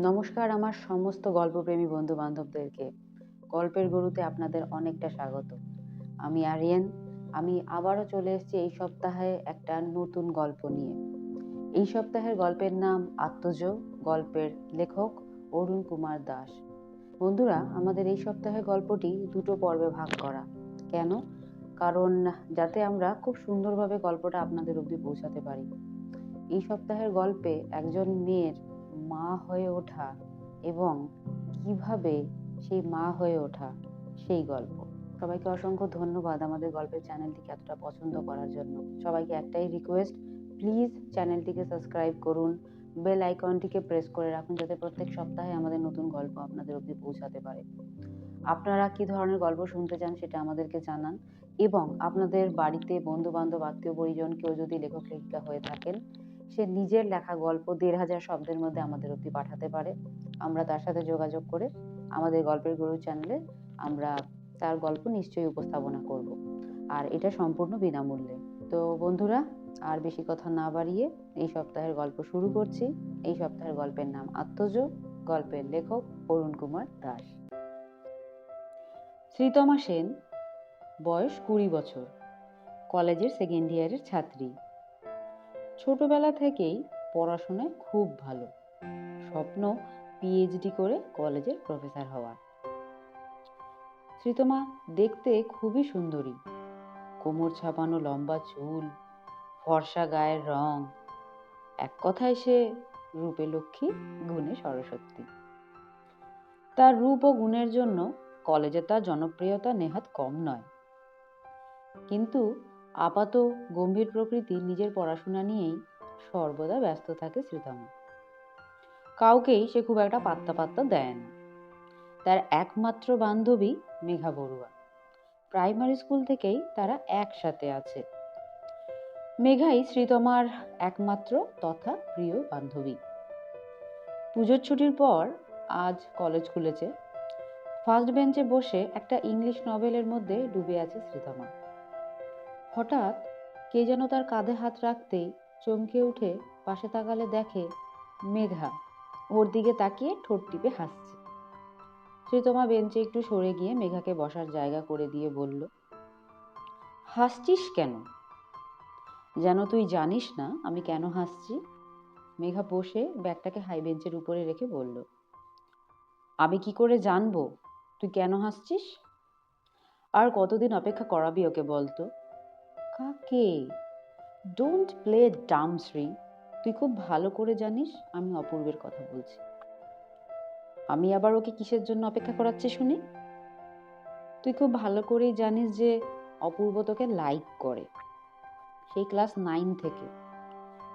নমস্কার আমার সমস্ত গল্পপ্রেমী বন্ধু বান্ধবদেরকে গল্পের গুরুতে আপনাদের অনেকটা স্বাগত। আমি আরিয়ান, আমি আবারও চলে এসেছি এই সপ্তাহে একটা নতুন গল্প নিয়ে। এই সপ্তাহের গল্পের নাম আত্মজ, গল্পের লেখক অরুণ কুমার দাস। বন্ধুরা, আমাদের এই সপ্তাহের গল্পটি দুটো পর্বে ভাগ করা। কেন? কারণ যাতে আমরা খুব সুন্দরভাবে গল্পটা আপনাদের অবধি পৌঁছাতে পারি। এই সপ্তাহের গল্পে একজন মেয়ের মা হয়ে ওঠা এবং কীভাবে সেই মা হয়ে ওঠা সেই গল্প। সবাইকে অসংখ্য ধন্যবাদ আমাদের গল্পের চ্যানেলটিকে এতটা পছন্দ করার জন্য। সবাইকে একটাই রিকোয়েস্ট প্লিজ চ্যানেলটিকে সাবস্ক্রাইব করুন বেল আইকনটিকে প্রেস করে রাখুন যাতে প্রত্যেক সপ্তাহে আমাদের নতুন গল্প আপনাদের অবধি পৌঁছাতে পারে। আপনারা কি ধরনের গল্প শুনতে চান সেটা আমাদেরকে জানান এবং আপনাদের বাড়িতে বন্ধু বান্ধব আত্মীয় পরিজন কেউ যদি লেখক লেখিকা হয়ে থাকেন সে নিজের লেখা গল্প দেড় হাজার শব্দের মধ্যে আমাদের অব্দি পাঠাতে পারে। আমরা তার সাথে যোগাযোগ করে আমাদের গল্পের গুরু চ্যানেলে আমরা তার গল্প নিশ্চয়ই উপস্থাপনা করব। আর এটা সম্পূর্ণ বিনামূল্যে। তো বন্ধুরা, আর বেশি কথা না বাড়িয়ে এই সপ্তাহের গল্প শুরু করছি। এই সপ্তাহের গল্পের নাম আত্মজ, গল্পের লেখক অরুণ কুমার দাস। শ্রীতমা সেন, বয়স কুড়ি বছর, কলেজের সেকেন্ড ইয়ারের ছাত্রী। ছোটবেলা থেকেই পড়াশোনায় খুব ভালো। স্বপ্ন পিএইচডি করে কলেজের প্রফেসর হওয়ার শ্রীতমা দেখতে খুবই সুন্দরী। কোমর ছাপানো লম্বা চুল, ফর্সা গায়ের রং। এক কথায় সে রূপে লক্ষ্মী, গুণে সরস্বতী। তার রূপ ও গুণের জন্য কলেজে তার জনপ্রিয়তা নেহাত কম নয়। কিন্তু আপাত গম্ভীর প্রকৃতি নিজের পড়াশোনা নিয়েই সর্বদা ব্যস্ত থাকে শ্রীতমা। কাউকেই সে খুব একটা পাত্তা পাত্তা দেয় না। তার একমাত্র বান্ধবী মেঘা বড়ুয়া। প্রাইমারি স্কুল থেকেই তারা একসাথে আছে। মেঘাই শ্রীতমার একমাত্র তথা প্রিয় বান্ধবী। পুজোর ছুটির পর আজ কলেজ খুলেছে। ফার্স্ট বেঞ্চে বসে একটা ইংলিশ নভেলের মধ্যে ডুবে আছে শ্রীতমা। হঠাৎ কে যেন তার কাঁধে হাত রাখতেই চমকে উঠে পাশে তাকালে দেখে মেঘা। ওর দিকে তাকিয়ে ঠোঁট টিপে হাসছে। শ্রীতমা বেঞ্চে একটু সরে গিয়ে মেঘাকে বসার জায়গা করে দিয়ে বলল, হাসছিস কেন? যেন তুই জানিস না আমি কেন হাসছি? মেঘা বসে ব্যাগটাকে হাই বেঞ্চের উপরে রেখে বলল, আমি কি করে জানব? তুই কেন হাসছিস? আর কতদিন অপেক্ষা করাবি ওকে বলতো? কাকে? ডোন্ট প্লে ডাম শ্রী তুই খুব ভালো করে জানিস আমি অপূর্বের কথা বলছি। আমি আবার ওকে কিসের জন্য অপেক্ষা করাচ্ছি শুনি? তুই খুব ভালো করেই জানিস যে অপূর্ব তোকে লাইক করে। সেই ক্লাস নাইন থেকে।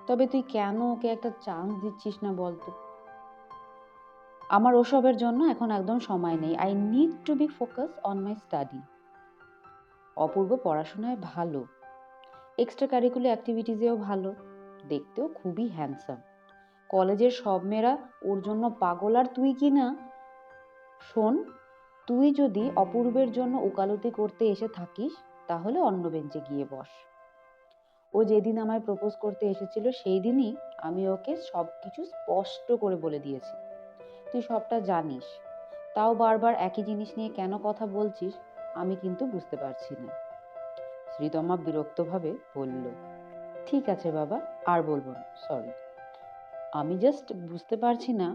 তবে তুই কেন ওকে একটা চান্স দিচ্ছিস না বলতো? আমার ওসবের জন্য এখন একদম সময় নেই। I need to be focus on my study Apurba পড়াশোনায় ভালো। এক্সট্রা কারিকুলার অ্যাক্টিভিটিসেও ভালো। দেখতেও খুবই হ্যান্ডসাম কলেজের সব মেয়েরা ওর জন্য পাগল আর তুই কি না? শোন, তুই যদি অপূর্বের জন্য ওকালতি করতে এসে থাকিস, তাহলে অন্য বেঞ্চে গিয়ে বস। ও যেদিন আমায় প্রপোজ করতে এসেছিল সেই দিনই আমি ওকে সব কিছু স্পষ্ট করে বলে দিয়েছি। তুই সবটা জানিস। তাও বারবার একই জিনিস নিয়ে কেন কথা বলছিস, আমি কিন্তু বুঝতে পারছি না। শ্রীতমা বিরক্তভাবে বলল, ঠিক আছে বাবা, আর বলব না সরি আমি জাস্ট বুঝতে পারছি না।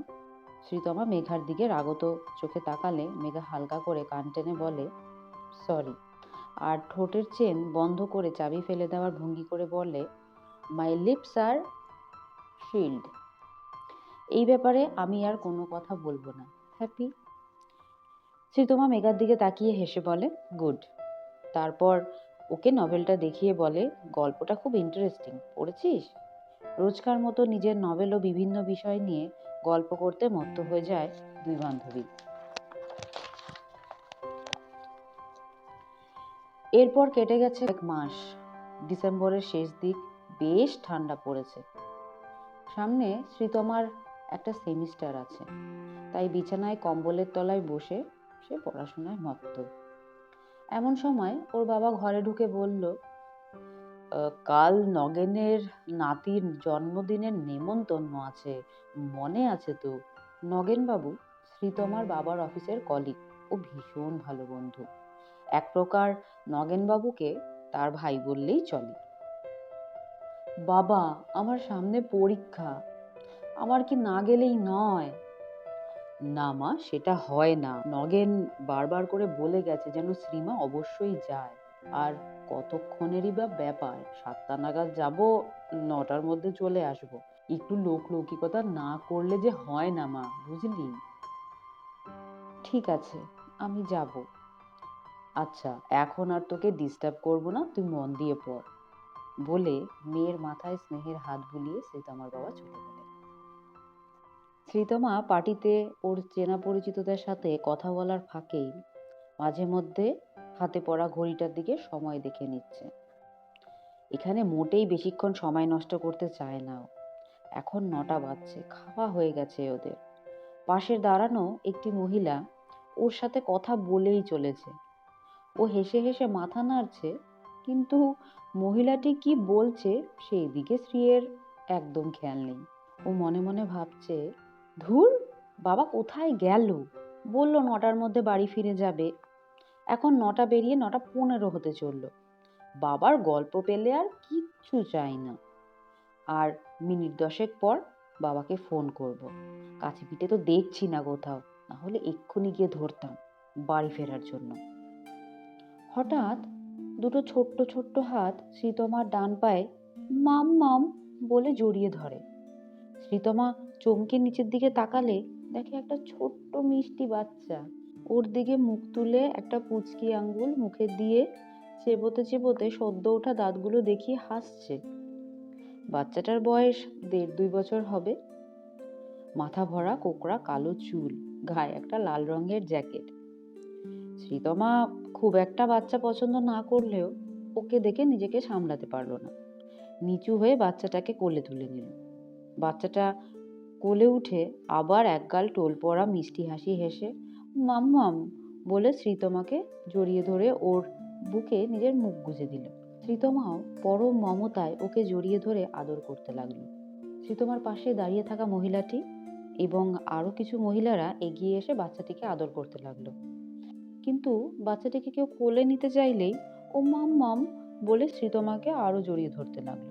শ্রীতমা মেঘার দিকে রাগত চোখে তাকালে মেঘা হালকা করে কান টেনে বলে সরি আর ঠোঁটের চেন বন্ধ করে চাবি ফেলে দেওয়ার ভঙ্গি করে বলে মাই লিপস আর শিল্ড এই ব্যাপারে আমি আর কোনো কথা বলব না। হ্যাপি শ্রীতমা মেঘার দিকে তাকিয়ে হেসে বলে গুড তারপর ওকে নভেলটা দেখিয়ে বলে, গল্পটা খুব ইন্টারেস্টিং পড়েছিস? রোজকার মতো নিজের নভেল ও বিভিন্ন বিষয় নিয়ে গল্প করতে মত্ত হয়ে যায় দুই বান্ধবী। এরপর কেটে গেছে এক মাস। ডিসেম্বরের শেষ দিক বেশ ঠান্ডা পড়েছে। সামনে শ্রীতমার একটা সেমিস্টার আছে। তাই বিছানায় কম্বলের তলায় বসে সে পড়াশোনায় মত্ত। এমন সময় ওর বাবা ঘরে ঢুকে বলল কাল নগেনের নাতির জন্মদিনের নেমন্তন্ন আছে, মনে আছে তো? নগেনবাবু শ্রীতমার বাবার অফিসের কলিগ ও ভীষণ ভালো বন্ধু। এক প্রকার নগেনবাবুকে তার ভাই বললেই চলে। বাবা, আমার সামনে পরীক্ষা। আমার কি না গেলেই নয়? না মা, সেটা হয় না। নগেন বারবার করে বলে গেছে যেন শ্রীমা অবশ্যই যায়। আর কতক্ষণেরই বা ব্যাপার, সাতটা নাগাদ যাব, নটার মধ্যে চলে আসব। একটু লোক লৌকিকতা না করলে যে হয় না মা, বুঝলি? ঠিক আছে, আমি যাব। আচ্ছা এখন আর তোকে ডিস্টার্ব করব না, তুই মন দিয়ে পড়। বলে মেয়ের মাথায় স্নেহের হাত বুলিয়ে আমার বাবা চলে গেলেন শ্রীতমা পার্টিতে ওর চেনা পরিচিতদের সাথে কথা বলার ফাঁকেই মাঝে মধ্যে হাতে পড়া ঘড়িটার দিকে সময় দেখে নিচ্ছে। এখানে মোটেই বেশিক্ষণ সময় নষ্ট করতে চায় না। এখন নটা বাজছে, খাওয়া হয়ে গেছে ওদের। পাশে দাঁড়ানো একটি মহিলা ওর সাথে কথা বলেই চলেছে। ও হেসে হেসে মাথা নাড়ছে, কিন্তু মহিলাটি কি বলছে সেই দিকে স্ত্রীর একদম খেয়াল নেই। ও মনে মনে ভাবছে ধুর, বাবা কোথায় গেল? বলল, নটার মধ্যে বাড়ি ফিরে যাবে। এখন নটা বেরিয়ে নটা পনেরো হতে চলল। বাবার গল্প পেলে আর কিচ্ছু চাই না। আর মিনিট দশেক পর বাবাকে ফোন করব। কাছে পিঠে তো দেখছি না কোথাও, না হলে এক্ষুনি গিয়ে ধরতাম বাড়ি ফেরার জন্য। হঠাৎ দুটো ছোট্ট ছোট্ট হাত শ্রীতমার ডান পায়ে মাম মাম বলে জড়িয়ে ধরে। শ্রীতমা চমকে নিচের দিকে তাকালে দেখে একটা ছোট্ট মিষ্টি বাচ্চা। ওর দিকে মুখ তুলে একটা পুচকি আঙ্গুল মুখে দিয়ে চেবোতে চেবোতে সদ্য ওঠা দাঁতগুলো দেখিয়ে হাসছে। বাচ্চাটার বয়স দেড় দুই বছর হবে। মাথা ভরা কোকড়া কালো চুল, গায়ে একটা লাল রঙের জ্যাকেট। শ্রীতমা খুব একটা বাচ্চা পছন্দ না করলেও ওকে দেখে নিজেকে সামলাতে পারল না। নিচু হয়ে বাচ্চাটাকে কোলে তুলে নিল। বাচ্চাটা কোলে উঠে আবার একগাল টোল পড়া মিষ্টি হাসি হেসে, মাম্মাম, বলে শ্রীতমাকে জড়িয়ে ধরে ওর বুকে নিজের মুখ গুজে দিল। শ্রীতমাও পরম মমতায় ওকে জড়িয়ে ধরে আদর করতে লাগল। শ্রীতমার পাশে দাঁড়িয়ে থাকা মহিলাটি এবং আরও কিছু মহিলারা এগিয়ে এসে বাচ্চাটিকে আদর করতে লাগল। কিন্তু বাচ্চাটিকে কেউ কোলে নিতে চাইলেই, ও মাম মাম বলে শ্রীতমাকে আরও জড়িয়ে ধরতে লাগল।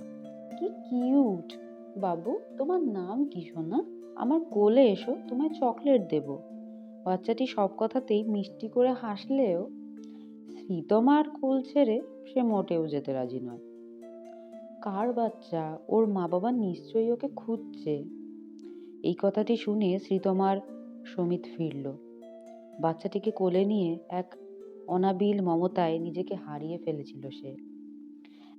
কি কিউট বাবু, তোমার নাম কি সোনা? আমার কোলে এসো, তোমায় চকলেট দেব। বাচ্চাটি সব কথাতেই মিষ্টি করে হাসলেও শ্রীতমার কোল ছেড়ে সে মোটেও যেতে রাজি নয়। কার বাচ্চা? ওর মা বাবা নিশ্চয়ই ওকে খুঁজছে। এই কথাটি শুনে শ্রীতমার সমিত ফিরল। বাচ্চাটিকে কোলে নিয়ে এক অনাবিল মমতায় নিজেকে হারিয়ে ফেলেছিল সে।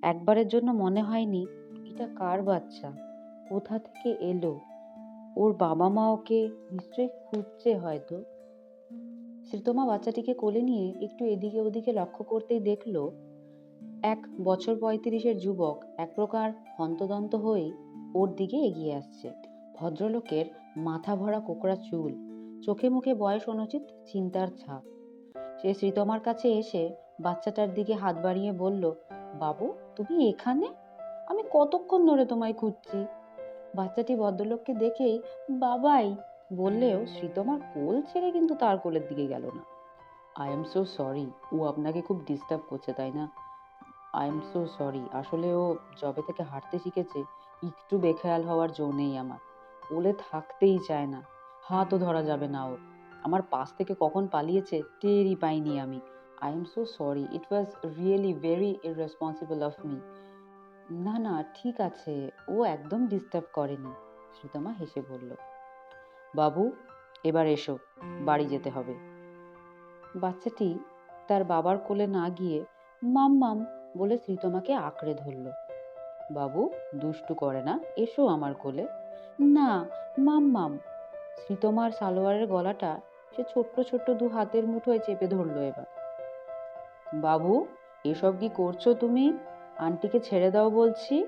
একবারের জন্য মনে হয়নি, এটা কার বাচ্চা? কোথা থেকে এলো? ওর বাবা মা ওকে নিশ্চয়ই খুঁজছে হয়তো। শ্রীতমা বাচ্চাটিকে কোলে নিয়ে একটু এদিকে ওদিকে লক্ষ্য করতেই দেখল, এক বছর পঁয়ত্রিশের যুবক এক প্রকার হন্তদন্ত হয়ে ওর দিকে এগিয়ে আসছে। ভদ্রলোকের মাথা ভরা কোকড়া চুল, চোখে মুখে বয়স অনুচিত চিন্তার ছাপ। সে শ্রীতমার কাছে এসে বাচ্চাটার দিকে হাত বাড়িয়ে বলল, বাবু, তুমি এখানে? আমি কতক্ষণ ধরে তোমায় খুঁজছি? বাচ্চাটি ভদ্রলোককে দেখেই, বাবাই! বললেও শ্রীতমার কোল ছেড়ে কিন্তু তার কোলের দিকে গেল না। আই এম সো সরি ও আপনাকে খুব ডিস্টার্ব করছে, তাই না? আই এম সো সরি আসলে ও জবে থেকে হাঁটতে শিখেছে, একটু বেখেয়াল হওয়ার জো নেই আমার। কোলে থাকতেই চায় না, হাতও ধরা যাবে না ওর। আমার পাশ থেকে কখন পালিয়েছে টেরই পাইনি আমি। I am so sorry it was really very irresponsible of me না না, ঠিক আছে। ও একদম ডিস্টার্ব করেনি। শ্রীতমা হেসে বলল, বাবু, এবার এসো, বাড়ি যেতে হবে। বাচ্চাটি তার বাবার কোলে না গিয়ে মাম মাম বলে শ্রীতমাকে আঁকড়ে ধরল। বাবু, দুষ্টু করে না, এসো আমার কোলে। না, মাম মাম। শ্রীতমার সালোয়ারের গলাটা সে ছোট্ট ছোট্ট দু হাতের মুঠোয় চেপে ধরলো এবার। বাবু, এসব কি করছ তুমি? আন্টিকে ছেড়ে দাও বলছি।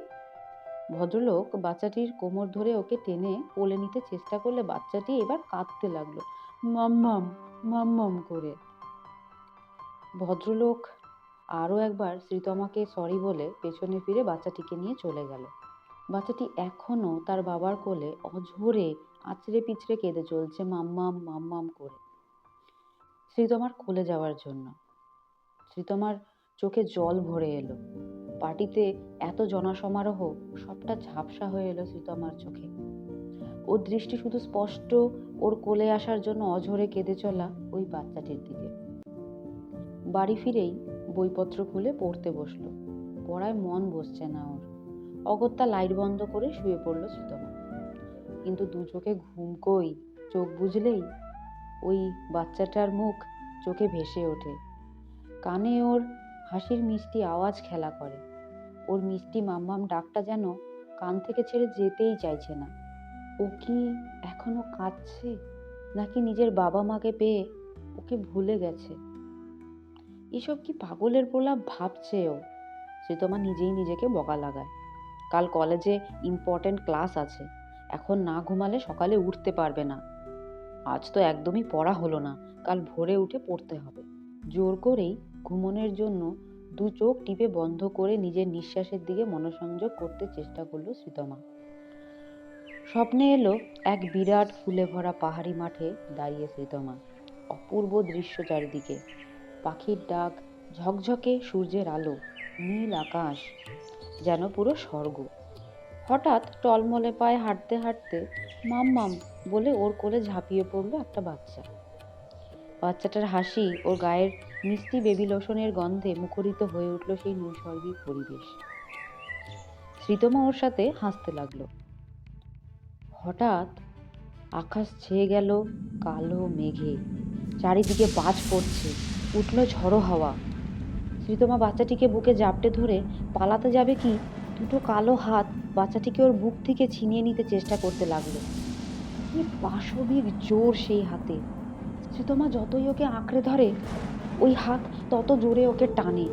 ভদ্রলোক বাচ্চাটির কোমর ধরে ওকে টেনে কোলে নিতে চেষ্টা করলে বাচ্চাটি এবার কাঁদতে লাগল। মাম্মাম মাম্মাম করে। ভদ্রলোক আরও একবার শ্রীতমাকে সরি বলে পেছনে ফিরে বাচ্চাটিকে নিয়ে চলে গেল। বাচ্চাটি এখনও তার বাবার কোলে অঝরে আছড়ে পিছড়ে কেঁদে চলছে মাম্মাম মাম্মাম করে। শ্রীতমার কোলে যাওয়ার জন্য। শ্রীতমার চোখে জল ভরে এলো। পার্টিতে এত জনসমারোহ, সবটা ঝাপসা হয়ে এলো শ্রীতমার চোখে। ওর দৃষ্টি শুধু স্পষ্ট, ওর কোলে আসার জন্য অঝরে কেঁদে চলা ওই বাচ্চাটির দিকে। বাড়ি ফিরেই বইপত্র খুলে পড়তে বসল। পড়ায় মন বসছে না ওর। অগত্যা লাইট বন্ধ করে শুয়ে পড়ল শ্রীতমা কিন্তু দু চোখে ঘুম কই, চোখ বুঝলেই ওই বাচ্চাটার মুখ চোখে ভেসে ওঠে। কানে ওর হাসির মিষ্টি আওয়াজ খেলা করে। ওর মিষ্টি মাম্মাম ডাকটা যেন কান থেকে ছেড়ে যেতেই চাইছে না। ও কি এখনও কাঁদছে? নাকি নিজের বাবা মাকে পেয়ে ওকে ভুলে গেছে? এসব কি পাগলের প্রলাপ ভাবছে ও? সে তোমার নিজেই নিজেকে বকা লাগায়। কাল কলেজে ইম্পর্ট্যান্ট ক্লাস আছে। এখন না ঘুমালে সকালে উঠতে পারবে না। আজ তো একদমই পড়া হলো না। কাল ভোরে উঠে পড়তে হবে। জোর করেই ঘুমনের জন্য দু চোখ টিপে বন্ধ করে নিজের নিঃশ্বাসের দিকে মনোসংযোগ করতে চেষ্টা করল শ্রীতমা স্বপ্নে এলো এক বিরাট ফুলে ভরা পাহাড়ি মাঠে দাঁড়িয়ে শ্রীতমা অপূর্ব দৃশ্য চারিদিকে। পাখির ডাক, ঝকঝকে সূর্যের আলো, নীল আকাশ, যেন পুরো স্বর্গ। হঠাৎ টলমলে পায়ে হাঁটতে হাঁটতে মাম মাম বলে ওর কোলে ঝাঁপিয়ে পড়ল একটা বাচ্চা। বাচ্চাটার হাসি ওর গায়ের মিষ্টি বেবি লোশনের গন্ধে মুখরিত হয়ে উঠল সেই নৈসর্গিক পরিবেশ। শ্রীতমা ওর সাথে হাসতে লাগল। হঠাৎ আকাশ ছেয়ে গেল কালো মেঘে। চারিদিকে বাজ পড়ছে, উঠল ঝড়ো হাওয়া। শ্রীতমা বাচ্চাটিকে বুকে জাপটে ধরে, পালাতে যাবে কি? দুটো কালো হাত বাচ্চাটিকে ওর বুক থেকে ছিনিয়ে নিতে চেষ্টা করতে লাগল। কি পাশবিক জোর সেই হাতে। শ্রীতমা যতই ওকে আঁকড়ে ধরে, ওই হাত তত জোরে ওকে টানে।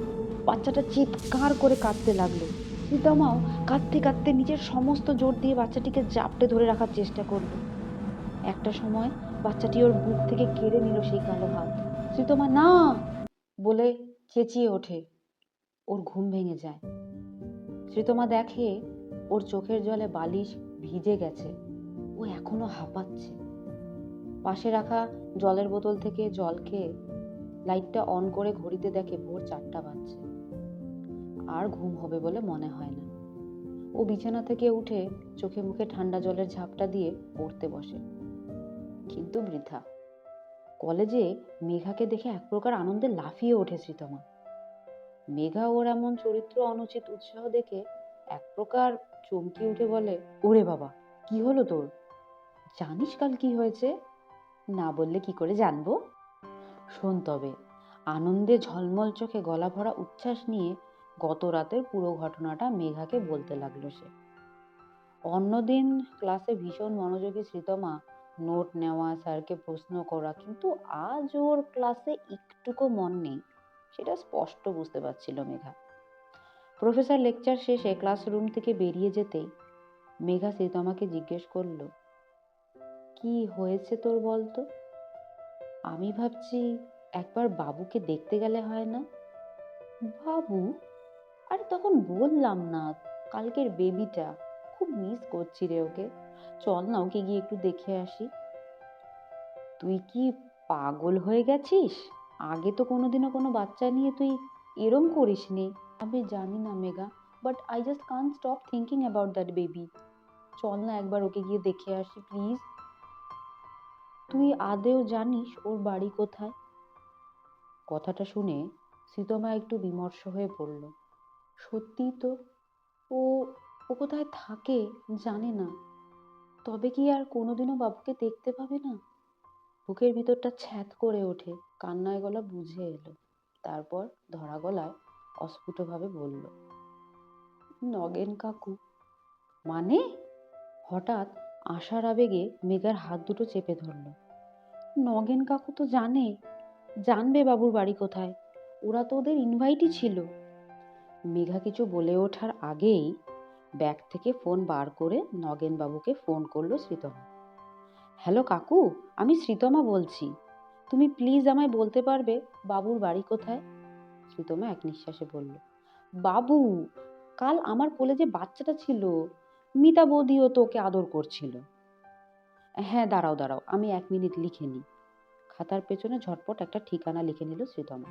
বাচ্চাটা চিৎকার করে কাঁদতে লাগল। শ্রীতমাও কাঁদতে কাঁদতে নিজের সমস্ত জোর দিয়ে বাচ্চাটিকে জাপটে ধরে রাখার চেষ্টা করল। একটা সময় বাচ্চাটি ওর বুক থেকে কেড়ে নিল সেই কালো হাত। শ্রীতমা না! বলে চেঁচিয়ে ওঠে। ওর ঘুম ভেঙে যায়। শ্রীতমা দেখে ওর চোখের জলে বালিশ ভিজে গেছে। ও এখনও হাঁপাচ্ছে। পাশে রাখা জলের বোতল থেকে জল খেয়ে লাইটটা অন করে ঘড়িতে দেখে ভোর চারটা বাজছে। আর ঘুম হবে বলে মনে হয় না। ও বিছানা থেকে উঠে চোখে মুখে ঠান্ডা জলের ঝাপটা দিয়ে পড়তে বসে। কিন্তু বৃথা, কলেজে মেঘাকে দেখে এক প্রকার আনন্দে লাফিয়ে ওঠে শ্রীতমা। মেঘা ওর এমন চরিত্র, অনুচিত উৎসাহ দেখে এক প্রকার চমকে উঠে বলে, ওরে বাবা, কি হলো তোর? জানিস কাল কি হয়েছে? না বললে কি করে জানব? শোন তবে, আনন্দে ঝলমল চোখে গলা ভরা উচ্ছ্বাস নিয়ে গত রাতের পুরো ঘটনাটা মেঘাকে বলতে লাগল সে। অন্যদিন ক্লাসে ভীষণ মনোযোগী শ্রীতমা নোট নেওয়া, স্যারকে প্রশ্ন করা, কিন্তু আজ ওর ক্লাসে একটুকু মন নেই, সেটা স্পষ্ট বুঝতে পারছিল মেঘা। প্রফেসর লেকচার শেষে ক্লাসরুম থেকে বেরিয়ে যেতেই মেঘা শ্রীতমাকে জিজ্ঞেস করল কি হয়েছে তোর বলতো? আমি ভাবছি একবার বাবুকে দেখতে গেলে হয় না। বাবু? আরে তখন বললাম না, কালকের বেবিটা খুব মিস করছি রে ওকে। চল না ওকে গিয়ে একটু দেখে আসি। তুই কি পাগল হয়ে গেছিস? আগে তো কোনোদিনও কোনো বাচ্চা নিয়ে তুই এরম করিসনি। আমি জানি না Megha but I just can stop thinking about that baby চল না একবার ওকে গিয়ে দেখে আসি প্লিজ তুই আদেও জানিস ওর বাড়ি কোথায়? কথাটা শুনে সীতমা একটু বিমর্ষ হয়ে পড়ল। সত্যিই তো ও ও কোথায় থাকে জানে না। তবে কি আর কোনোদিনও বাবুকে দেখতে পাবে না? বুকের ভিতরটা ছ্যাঁত করে ওঠে, কান্নায় গলা বুঝে এলো। তারপর ধরা গলায় অস্ফুটভাবে বলল, নগেন কাকু মানে? হঠাৎ আশার আবেগে মেঘার হাত দুটো চেপে ধরল। নগেন কাকু তো জানে, জানবে বাবুর বাড়ি কোথায়। ওরা তো ওদের ইনভাইটই ছিল। মেঘা কিছু বলে ওঠার আগেই ব্যাগ থেকে ফোন বার করে নগেন বাবুকে ফোন করল শ্রীতমা। হ্যালো কাকু, আমি শ্রীতমা বলছি। তুমি প্লিজ আমায় বলতে পারবে বাবুর বাড়ি কোথায়? শ্রীতমা এক নিঃশ্বাসে বলল, বাবু, কাল আমার কোলে যে বাচ্চাটা ছিল মিতা বৌদিও তোকে আদর করছিল। হ্যাঁ দাঁড়াও দাঁড়াও, আমি এক মিনিট লিখে নিই। খাতার পেছনে ঝটপট একটা ঠিকানা লিখে নিল শ্রীতমা।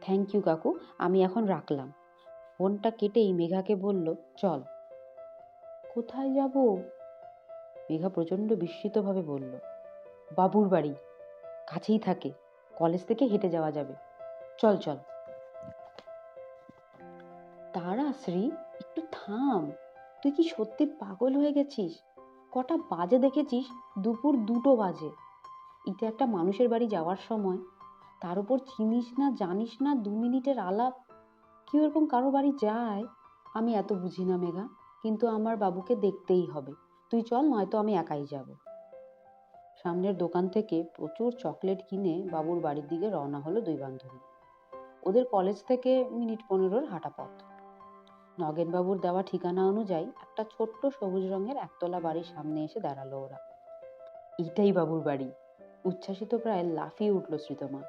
থ্যাংক ইউ কাকু, আমি এখন রাখলাম। ফোনটা কেটেই মেঘাকে বলল, চল। কোথায় যাব? মেঘা প্রচণ্ড বিস্মিতভাবে বলল, বাবুর বাড়ি, কাছেই থাকে, কলেজ থেকে হেঁটে যাওয়া যাবে। চল চল। তারা, শ্রী, একটু থাম। তুই কি সত্যি পাগল হয়ে গেছিস? কটা বাজে দেখেছিস? দুপুর দুটো বাজে। এটা একটা মানুষের বাড়ি যাওয়ার সময়। তার উপর চিনিস না, জানিস না, দু মিনিটের আলাপ। কেউ এরকম কারও বাড়ি যায়? আমি এত বুঝি না, মেঘা। কিন্তু আমার বাবুকে দেখতেই হবে। তুই চল, নয়তো আমি একাই যাব। সামনের দোকান থেকে প্রচুর চকলেট কিনে বাবুর বাড়ির দিকে রওনা হলো দুই বান্ধবী। ওদের কলেজ থেকে মিনিট পনেরোর হাঁটা পথ। নগেনবাবুর দেওয়া ঠিকানা অনুযায়ী একটা ছোট্ট সবুজ রঙের একতলা বাড়ির সামনে এসে দাঁড়াল ওরা। এটাই বাবুর বাড়ি, উচ্ছ্বাসিত প্রায় লাফিয়ে উঠল শ্রীতমা।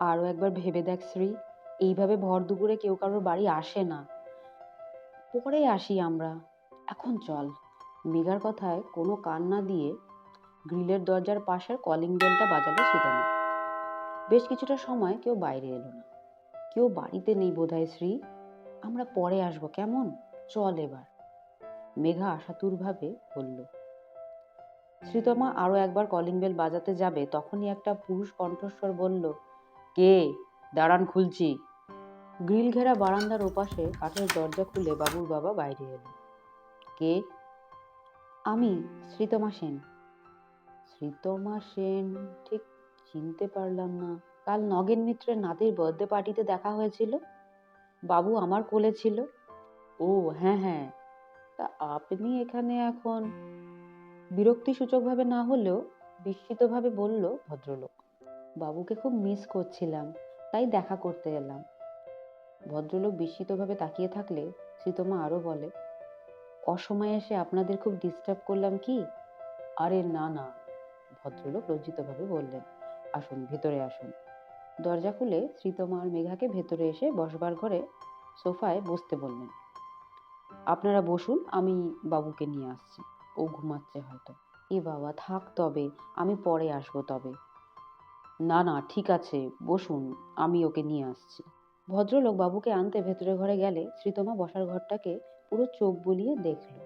আরও একবার ভেবে দেখ শ্রী, এইভাবে ভর দুপুরে কেউ কারোর বাড়ি আসে না। পরে আসি আমরা। এখন চল। মেঘার কথায় কোনো কান না দিয়ে গ্রিলের দরজার পাশের কলিং বেলটা বাজালো শ্রীতমা। বেশ কিছুটা সময় কেউ বাইরে এলো না। কেউ বাড়িতে নেই বোধহয় শ্রী? আমরা পরে আসব, কেমন? চল এবার। মেঘা আশাতুরভাবে বলল, শ্রীতমা আরও একবার কলিং বেল বাজাতে যাবে? তখনই একটা পুরুষ কণ্ঠস্বর বলল, কে? দাঁড়ান, খুলছি। গ্রিল ঘেরা বারান্দার ওপাশে কাঠের দরজা খুলে বাবুর বাবা বাইরে এলো। কে? আমি, শ্রীতমা সেন। শ্রীতমা সেন? ঠিক চিনতে পারলাম না। কাল নগেন মিত্রের নাতির বার্থডে পার্টিতে দেখা হয়েছিল? বাবু আমার কোলে ছিল। ও হ্যাঁ হ্যাঁ। তা আপনি এখানে এখন? বিরক্তিসূচকভাবে না হলেও বিস্মিতভাবে বলল, ভদ্রলোক, বাবুকে খুব মিস করছিলাম, তাই দেখা করতে এলাম। ভদ্রলোক বিস্মিতভাবে তাকিয়ে থাকলে শ্রীতমা আরও বলে, অসময়ে এসে আপনাদের খুব ডিস্টার্ব করলাম কি? আরে না না, ভদ্রলোক লজ্জিতভাবে বললেন, আসুন, ভেতরে আসুন। দরজা খুলে শ্রীতমা আর মেঘাকে ভেতরে এসে বসবার ঘরে সোফায় বসতে বললেন, আপনারা বসুন, আমি বাবুকে নিয়ে আসছি। ও ঘুমাচ্ছে হয়তো। এ বাবা, থাক তবে, আমি পরে আসব তবে। না না, ঠিক আছে, বসুন, আমি ওকে নিয়ে আসছি। ভদ্রলোক বাবুকে আনতে ভেতরে ঘরে গেলে শ্রীতমা বসার ঘরটাকে পুরো চোখ বুলিয়ে দেখল।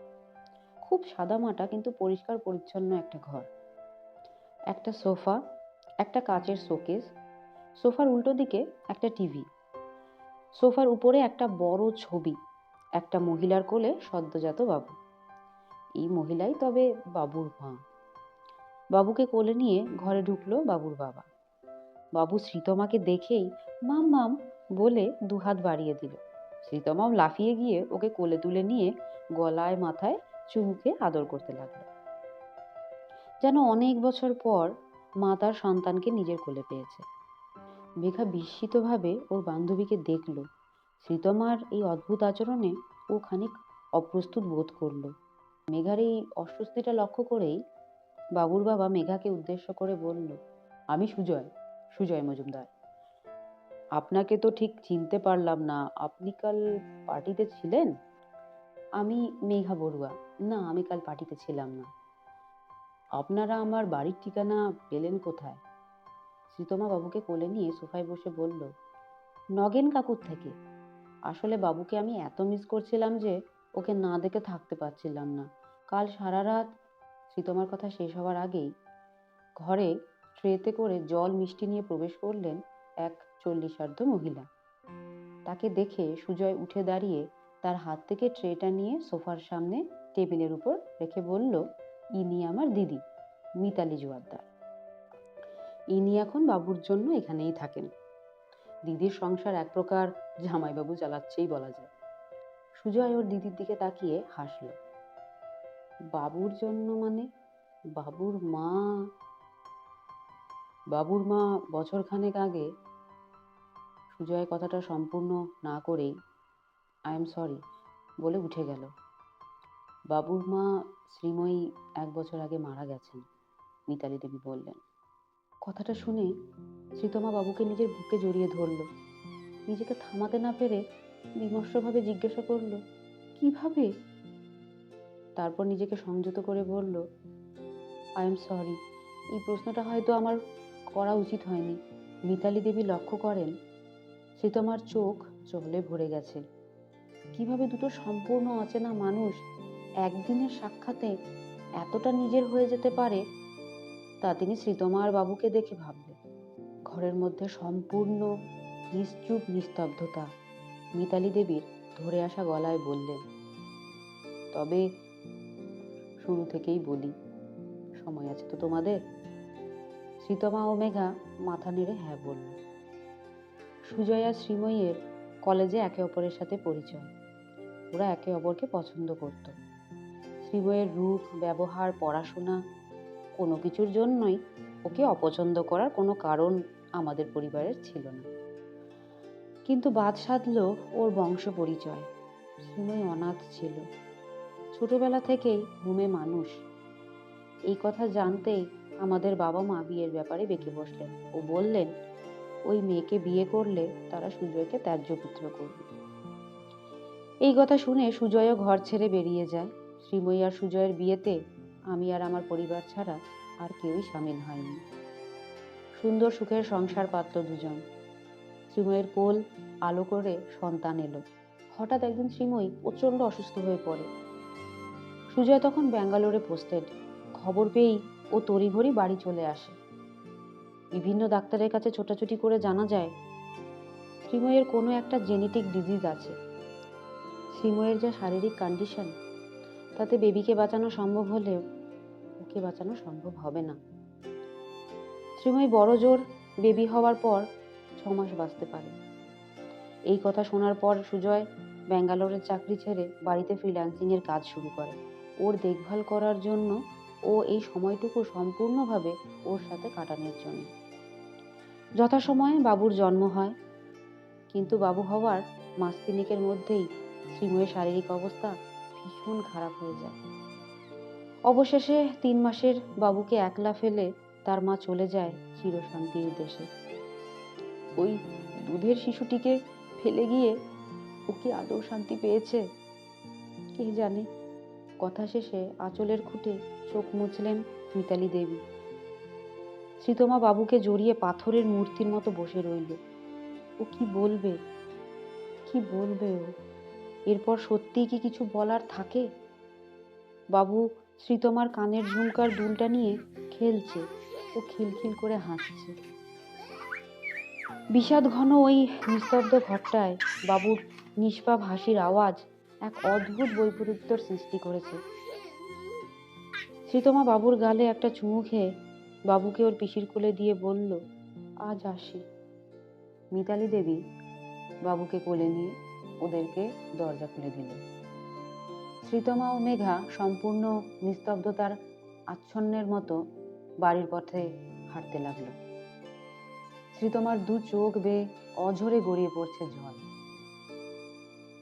খুব সাদামাটা কিন্তু পরিষ্কার পরিচ্ছন্ন একটা ঘর। একটা সোফা, একটা কাচের শোকেস সোফার উল্টো দিকে একটা টিভি। সোফার উপরে একটা বড় ছবি, একটা মহিলার কোলে সদ্যজাত বাবু। এই মহিলাই তবে বাবুর মা। বাবুকে কোলে নিয়ে ঘরে ঢুকলো বাবুর বাবা। বাবু শ্রীতমাকে দেখেই, মাম মাম, বলে দুহাত বাড়িয়ে দিল। শ্রীতমাও লাফিয়ে গিয়ে ওকে কোলে তুলে নিয়ে গলায় মাথায় চুমুকে আদর করতে লাগল। যেন অনেক বছর পর মা তার সন্তানকে নিজের কোলে পেয়েছে। মেঘা বিস্মিতভাবে ওর বান্ধবীকে দেখল। শ্রীতমার এই অদ্ভুত আচরণে ও খানিক অপ্রস্তুত বোধ করল। মেঘার এই অস্বস্তিটা লক্ষ্য করেই বাবুর বাবা মেঘাকে উদ্দেশ্য করে বলল, আমি সুজয় সুজয় মজুমদার। আপনাকে তো ঠিক চিনতে পারলাম না। আপনি কাল পার্টিতে ছিলেন? আমি মেঘা বড়ুয়া। না, আমি কাল পার্টিতে ছিলাম না। আপনারা আমার বাড়ির ঠিকানা পেলেন কোথায়? শ্রীতমা বাবুকে কোলে নিয়ে সোফায় বসে বলল, নগেন কাকুর থেকে। আসলে বাবুকে আমি এত মিস করছিলাম যে ওকে না দেখে থাকতে পারছিলাম না। কাল সারা রাত শ্রীতমার কথা শেষ হওয়ার আগেই ঘরে ট্রেতে করে জল মিষ্টি নিয়ে প্রবেশ করলেন এক চল্লিশার্ধ মহিলা। তাকে দেখে সুজয় উঠে দাঁড়িয়ে তার হাত থেকে ট্রেটা নিয়ে সোফার সামনে টেবিলের উপর রেখে বলল, ইনি আমার দিদি, মিতালি জোয়ারদার ইনি এখন বাবুর জন্য এখানেই থাকেন। দিদির সংসার এক প্রকার জামাইবাবু চালাচ্ছেই বলা যায়। সুজয় ওর দিদির দিকে তাকিয়ে হাসল। বাবুর জন্য মানে? বাবুর মা? বাবুর মা বছরখানেক আগে সুজয় কথাটা সম্পূর্ণ না করেই আই এম সরি বলে উঠে গেল। বাবুর মা শ্রীময়ী এক বছর আগে মারা গেছেন, মিতালি দেবী বললেন। কথাটা শুনে শ্রীতমা বাবুকে নিজের বুকে জড়িয়ে ধরল। নিজেকে থামাতে না পেরে বিমর্ষভাবে জিজ্ঞাসা করল, কীভাবে? তারপর নিজেকে সংযত করে বলল আই এম সরি এই প্রশ্নটা হয়তো আমার করা উচিত হয়নি। মিতালি দেবী লক্ষ্য করেন, শ্রীতমার চোখ চলে ভরে গেছে। কীভাবে দুটো সম্পূর্ণ অচেনা মানুষ একদিনের সাক্ষাতে এতটা নিজের হয়ে যেতে পারে তা তিনি শ্রীতমার বাবুকে দেখে ভাবলেন। ঘরের মধ্যে সম্পূর্ণ নিশ্চুপ নিস্তব্ধতা। মিতালি দেবীর ধরে আসা গলায় বললেন, তবে শুরু থেকেই বলি, সময় আছে তো তোমাদের? শ্রীতমা ও মেঘা মাথা নেড়ে হ্যাঁ বলল। সুজয় আর শ্রীময়ীর কলেজে একে অপরের সাথে পরিচয়। ওরা একে অপরকে পছন্দ করত। শ্রীময়ের রূপ, ব্যবহার, পড়াশোনা কোনো কিছুর জন্যই ওকে অপছন্দ করার কোনো কারণ আমাদের পরিবারের ছিল না। কিন্তু বাদ সাধল ওর বংশ পরিচয়। শ্রীময়ী অনাথ ছিল। ছোটবেলা থেকেই ঘুমে মানুষ। এই কথা জানতেই আমাদের বাবা মা বিয়ের ব্যাপারে বেঁকে বসলেন। ও বললেন, ওই মেয়েকে বিয়ে করলে তারা সুজয়কে ত্যায্য পুত্র করবে। এই কথা শুনে সুজয়ও ঘর ছেড়ে বেরিয়ে যায়। শ্রীময়ী আর সুজয়ের বিয়েতে আমি আর আমার পরিবার ছাড়া আর কেউই সামিল হয়নি। সুন্দর সুখের সংসার পাতল দুজন। শ্রীময়ের কোল আলো করে সন্তান এলো। হঠাৎ একদিন শ্রীময়ী প্রচণ্ড অসুস্থ হয়ে পড়ে। সুজয় তখন ব্যাঙ্গালোরে পোস্টেড খবর পেয়েই ও তড়িঘড়ি বাড়ি চলে আসে। বিভিন্ন ডাক্তারের কাছে ছোটাছুটি করে জানা যায়, শ্রীময়ের কোনো একটা জেনেটিক ডিজিজ আছে। শ্রীময়ের যা শারীরিক কন্ডিশন তাতে বেবিকে বাঁচানো সম্ভব হলেও ওকে বাঁচানো সম্ভব হবে না। শ্রীময়ী বড় জোর বেবি হওয়ার পর ছ মাস বাঁচতে পারে। এই কথা শোনার পর সুজয় ব্যাঙ্গালোরের চাকরি ছেড়ে বাড়িতে ফ্রিল্যান্সিংয়ের কাজ শুরু করে। ওর দেখভাল করার জন্য ও এই সময়টুকু সম্পূর্ণভাবে ওর সাথে কাটানোর জন্য। যথাসময়ে বাবুর জন্ম হয়, কিন্তু বাবু হওয়ার মাস তিনেকের মধ্যেই শ্রীময়ের শারীরিক অবস্থা ভীষণ খারাপ হয়ে যায়। অবশেষে তিন মাসের বাবুকে একলা ফেলে তার মা চলে যায় চিরশান্তির দেশে। ওই দুধের শিশুটিকে ফেলে গিয়ে ও কি আদৌ শান্তি পেয়েছে? কে জানে? কথা শেষে আঁচলের খুঁটে চোখ মুছলেন মিতালি দেবী। শ্রীতমা বাবুকে জড়িয়ে পাথরের মূর্তির মতো বসে রইল। ও কি বলবে? কি বলবে ও? এরপর সত্যিই কি কিছু বলার থাকে? বাবু শ্রীতমার কানের ঝুমকার দুলটা নিয়ে খেলছে ও খিলখিল করে হাসছে। বিষাদ ঘন ওই নিস্তব্ধ ঘরটায় বাবুর নিষ্পাপ হাসির আওয়াজ এক অদ্ভুত বৈপরীত্যর সৃষ্টি করেছে। শ্রীতমা বাবুর গালে একটা চুমু খেয়ে বাবুকে ওর পিসির কোলে দিয়ে বলল, আজ আসি। মিতালি দেবী বাবুকে কোলে নিয়ে ওদেরকে দরজা খুলে দিল শ্রীতমা ও মেঘা সম্পূর্ণ নিস্তব্ধতার আচ্ছন্নের মতো বাড়ির পথে হাঁটতে লাগল। শ্রীতমার দু চোখ বেয়ে অঝরে গড়িয়ে পড়ছে জল।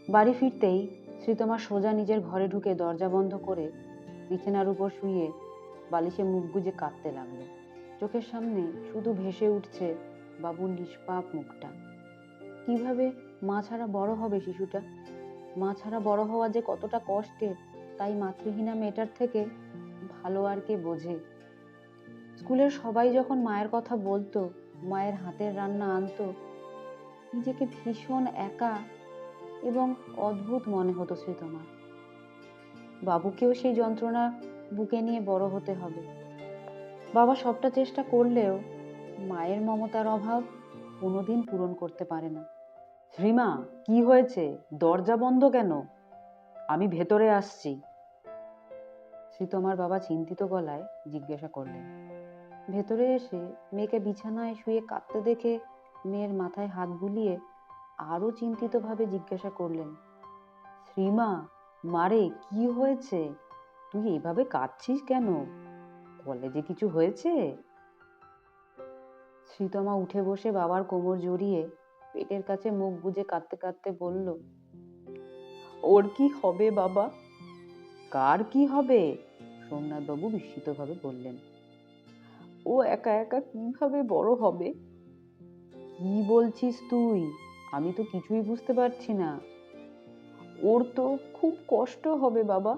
বাড়ি ফিরতেই শ্রীতমা সোজা নিজের ঘরে ঢুকে দরজা বন্ধ করে বিছানার উপর শুয়ে বালিশে মুখ গুজে কাঁদতে লাগল। চোখের সামনে শুধু ভেসে উঠছে বাবুর নিষ্পাপ মুখটা। কীভাবে মা ছাড়া বড় হবে শিশুটা? মা ছাড়া বড় হওয়া যে কতটা কষ্টের, তাই মাতৃহীনা মেয়েটার থেকে ভালো আর কে বোঝে? স্কুলের সবাই যখন মায়ের কথা বলতো, মায়ের হাতের রান্না আনতো, নিজেকে ভীষণ একা এবং অদ্ভুত মনে হতো শ্রীতমার বাবুকেও সেই যন্ত্রণা বুকে নিয়ে বড় হতে হবে। বাবা সবটা চেষ্টা করলেও মায়ের মমতার অভাব কোনোদিন পূরণ করতে পারে না। শ্রীমা কি হয়েছে? দরজা বন্ধ কেন? আমি ভেতরে আসছি। শ্রীতমার বাবা চিন্তিত গলায় জিজ্ঞাসা করলেন। ভেতরে এসে মেয়েকে বিছানায় শুয়ে কাঁদতে দেখে মেয়ের মাথায় হাত বুলিয়ে আরও চিন্তিতভাবে জিজ্ঞাসা করলেন শ্রীমা মারে, কি হয়েছে? তুই এইভাবে কাঁদছিস কেন? কলেজে কিছু হয়েছে? শ্রীতমা উঠে বসে বাবার কোমর জড়িয়ে পেটের কাছে মুখ বুজে কাঁদতে কাঁদতে বলল, ওর কি হবে বাবা? কার কি হবে? সোমনাথবাবু বিস্মিতভাবে বললেন, ও একা একা কীভাবে বড় হবে? কি বলছিস তুই? আমি তো কিছুই বুঝতে পারছি না। ওর তো খুব কষ্ট হবে বাবা।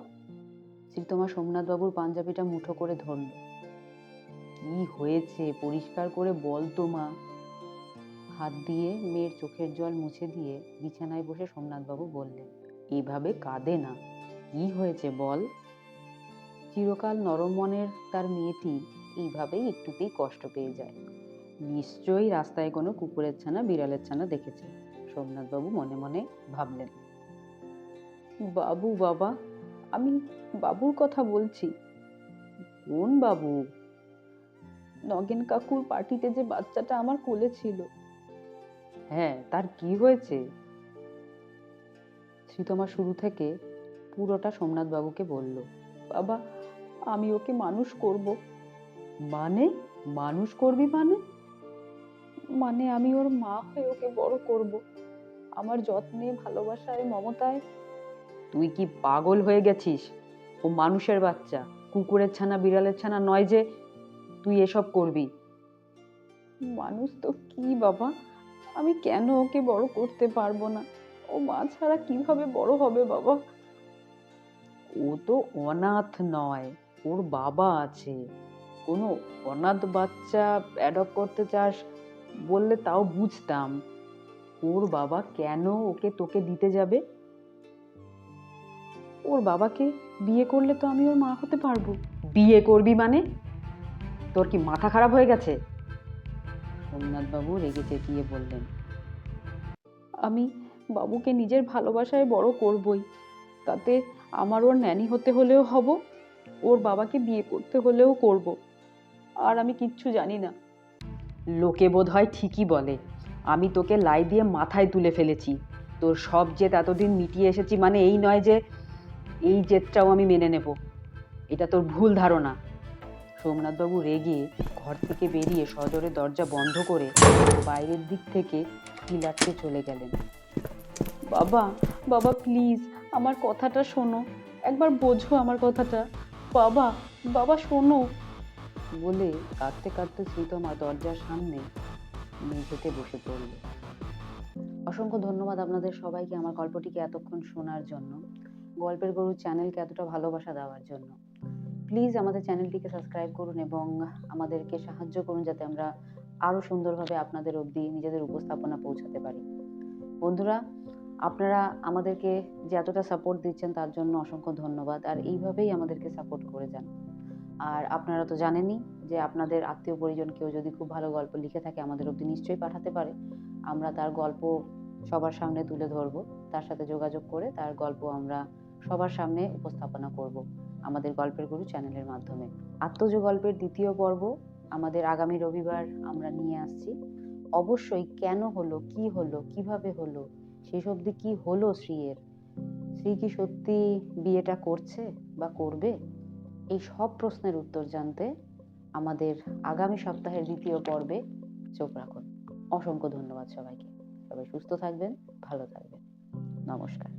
শ্রীতমা সোমনাথবাবুর পাঞ্জাবিটা মুঠো করে ধরল, কি হয়েছে? পরিষ্কার করে বল তো মা। হাত দিয়ে মেয়ের চোখের জল মুছে দিয়ে বিছানায় বসে সোমনাথবাবু বললেন এভাবে কাঁদে না। কি হয়েছে বল? চিরকাল নরম মনের তার মেয়েটি এইভাবেই একটুতেই কষ্ট পেয়ে যায়। নিশ্চয়ই রাস্তায় কোনো কুকুরের ছানা, বিড়ালের ছানা দেখেছে, সোমনাথবাবু মনে মনে ভাবলেন। বাবু, বাবা, আমি বাবুর কথা বলছি। কোন বাবু? নগেন কাকুর পার্টিতে যে বাচ্চাটা আমার কোলে ছিল হ্যাঁ তার কি হয়েছে? শ্রীতমা শুরু থেকে পুরোটা সোমনাথ বাবুকে বলল, বাবা, আমি ওকে মানুষ করব। মানে? মানুষ করবি মানে? মানে আমি ওর মা হয়ে ওকে বড় করব। আমার যত্নে, ভালোবাসায়, মমতায়। তুই কি পাগল হয়ে গেছিস? ও মানুষের বাচ্চা। কুকুরের ছানা, বিড়ালের ছানা নয় যে, তুই এসব করবি? মানুষ তো কি বাবা? আমি কেন ওকে বড় করতে পারব না? ও মা ছাড়া কীভাবে বড় হবে বাবা? ও তো অনাথ নয় ওর বাবা আছে। কোনো অনাথ বাচ্চা অ্যাডপ্ট করতে চাস বললে তাও বুঝতাম। ওর বাবা কেন ওকে তোকে দিতে যাবে? ওর বাবাকে বিয়ে করলে তো আমি ওর মা হতে পারব। বিয়ে করবি মানে? তোর কি মাথা খারাপ হয়ে গেছে? সোমনাথবাবু রেগে চেঁচিয়ে বললেন আমি বাবুকে নিজের ভালোবাসায় বড় করবই। তাতে আমার ওর ন্যানি হতে হলেও হব ওর বাবাকে বিয়ে করতে হলেও করব। আর আমি কিচ্ছু জানি না। লোকে বোধ হয় ঠিকই বলে আমি তোকে লাই দিয়ে মাথায় তুলে ফেলেছি। তোর সব জেদ এতদিন মিটিয়ে এসেছি মানে এই নয় যে এই জেদটাও আমি মেনে নেব। এটা তোর ভুল ধারণা। সোমনাথবাবু রেগে ঘর থেকে বেরিয়ে সজোরে দরজা বন্ধ করে বাইরের দিক থেকে কিলারতে চলে গেলেন। বাবা বাবা প্লিজ আমার কথাটা শোনো। একবার বোঝো আমার কথাটা। বাবা বাবা শোনো। বলে কাঁদতে কাঁদতে শ্রীতমা দরজার সামনে মেঝেতে বসে পড়ল। অসংখ্য ধন্যবাদ আপনাদের সবাইকে আমার গল্পটিকে এতক্ষণ শোনার জন্য, গল্পের গরু চ্যানেলকে এতটা ভালোবাসা দেওয়ার জন্য। প্লিজ আমাদের চ্যানেলটিকে সাবস্ক্রাইব করুন এবং আমাদেরকে সাহায্য করুন যাতে আমরা আরও সুন্দরভাবে আপনাদের অবধি নিজেদের উপস্থাপনা পৌঁছাতে পারি। বন্ধুরা, আপনারা আমাদেরকে যে এতটা সাপোর্ট দিচ্ছেন তার জন্য অসংখ্য ধন্যবাদ আর এইভাবেই আমাদেরকে সাপোর্ট করে যান। আর আপনারা তো জানেনই যে আপনাদের আত্মীয় পরিজন কেউ যদি খুব ভালো গল্প লিখে থাকে আমাদের অবধি নিশ্চয়ই পাঠাতে পারে। আমরা তার গল্প সবার সামনে তুলে ধরব, তার সাথে যোগাযোগ করে তার গল্প আমরা সবার সামনে উপস্থাপনা করব। আমাদের গল্পের গুরু চ্যানেলের মাধ্যমে। আত্মজ গল্পের দ্বিতীয় পর্ব আমাদের আগামী রবিবার আমরা নিয়ে আসছি। অবশ্যই কেন হলো, কি হলো, কীভাবে হলো, শেষ অবধি কি হলো শ্রীয়ের? শ্রী কি সত্যি বিয়েটা করছে বা করবে? এই সব প্রশ্নের উত্তর জানতে আমাদের আগামী সপ্তাহের দ্বিতীয় পর্বে চোখ রাখুন। অসংখ্য ধন্যবাদ সবাইকে। সবাই সুস্থ থাকবেন, ভালো থাকবেন। নমস্কার।